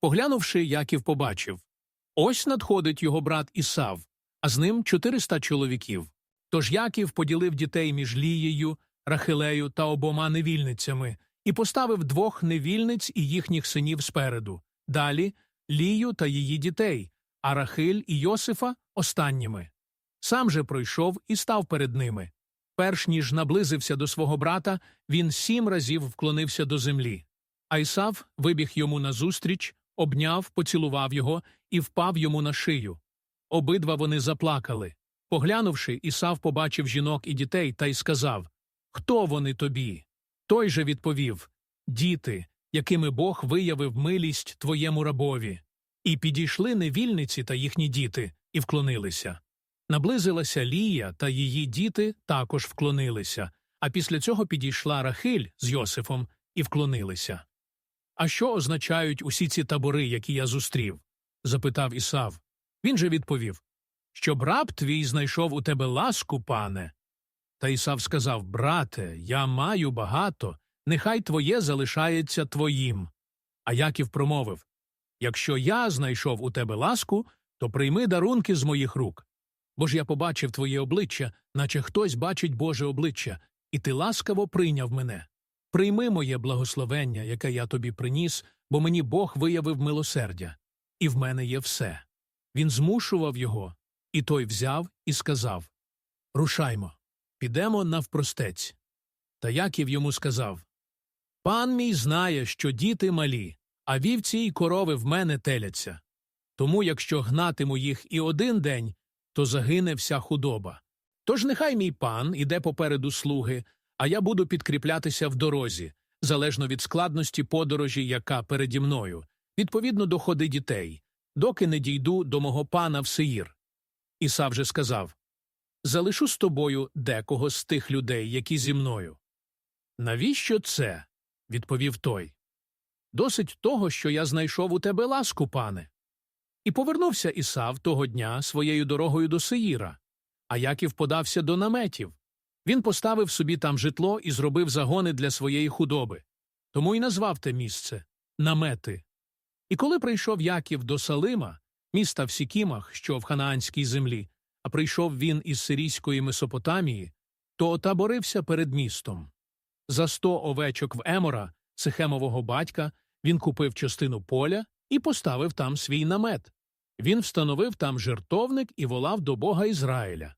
Поглянувши, Яків побачив ось надходить його брат Ісав, а з ним 400 чоловіків. Тож Яків поділив дітей між Лією, Рахилею та обома невільницями і поставив двох невільниць і їхніх синів спереду, далі Лію та її дітей, а Рахиль і Йосифа останніми. Сам же пройшов і став перед ними. Перш ніж наблизився до свого брата, він сім разів вклонився до землі. А Ісав вибіг йому назустріч, обняв, поцілував його і впав йому на шию. Обидва вони заплакали. Поглянувши, Ісав побачив жінок і дітей та й сказав Хто вони тобі? Той же відповів Діти, якими Бог виявив милість твоєму рабові. І підійшли невільниці та їхні діти, і вклонилися. Наблизилася Лія та її діти також вклонилися, а після цього підійшла Рахиль з Йосифом і вклонилися. А що означають усі ці табори, які я зустрів? запитав Ісав. Він же відповів Щоб раб твій знайшов у тебе ласку, пане. Та Ісав сказав Брате, я маю багато, нехай твоє залишається твоїм. А Яків промовив Якщо я знайшов у тебе ласку, то прийми дарунки з моїх рук. Бо ж я побачив твоє обличчя, наче хтось бачить Боже обличчя, і ти ласкаво прийняв мене. Прийми моє благословення, яке я тобі приніс, бо мені Бог виявив милосердя, і в мене є все. Він змушував його, і той взяв і сказав Рушаймо, підемо навпростець. Та Яків йому сказав Пан мій знає, що діти малі, а вівці й корови в мене теляться. Тому, якщо гнатиму їх і один день, то загине вся худоба. Тож нехай мій пан іде попереду слуги, а я буду підкріплятися в дорозі, залежно від складності подорожі, яка переді мною, відповідно до ходи дітей, доки не дійду до мого пана в Сеїр. Іса вже сказав Залишу з тобою декого з тих людей, які зі мною. Навіщо це? відповів той. Досить того, що я знайшов у тебе ласку, пане. І повернувся Ісав того дня своєю дорогою до Сеїра, а Яків подався до наметів. Він поставив собі там житло і зробив загони для своєї худоби. Тому й назвав те місце намети. І коли прийшов Яків до Салима, міста в Сікімах, що в ханаанській землі, а прийшов він із сирійської Месопотамії, то отаборився перед містом. За сто овечок в Емора, Сихемового батька, він купив частину поля і поставив там свій намет. Він встановив там жертовник і волав до Бога Ізраїля.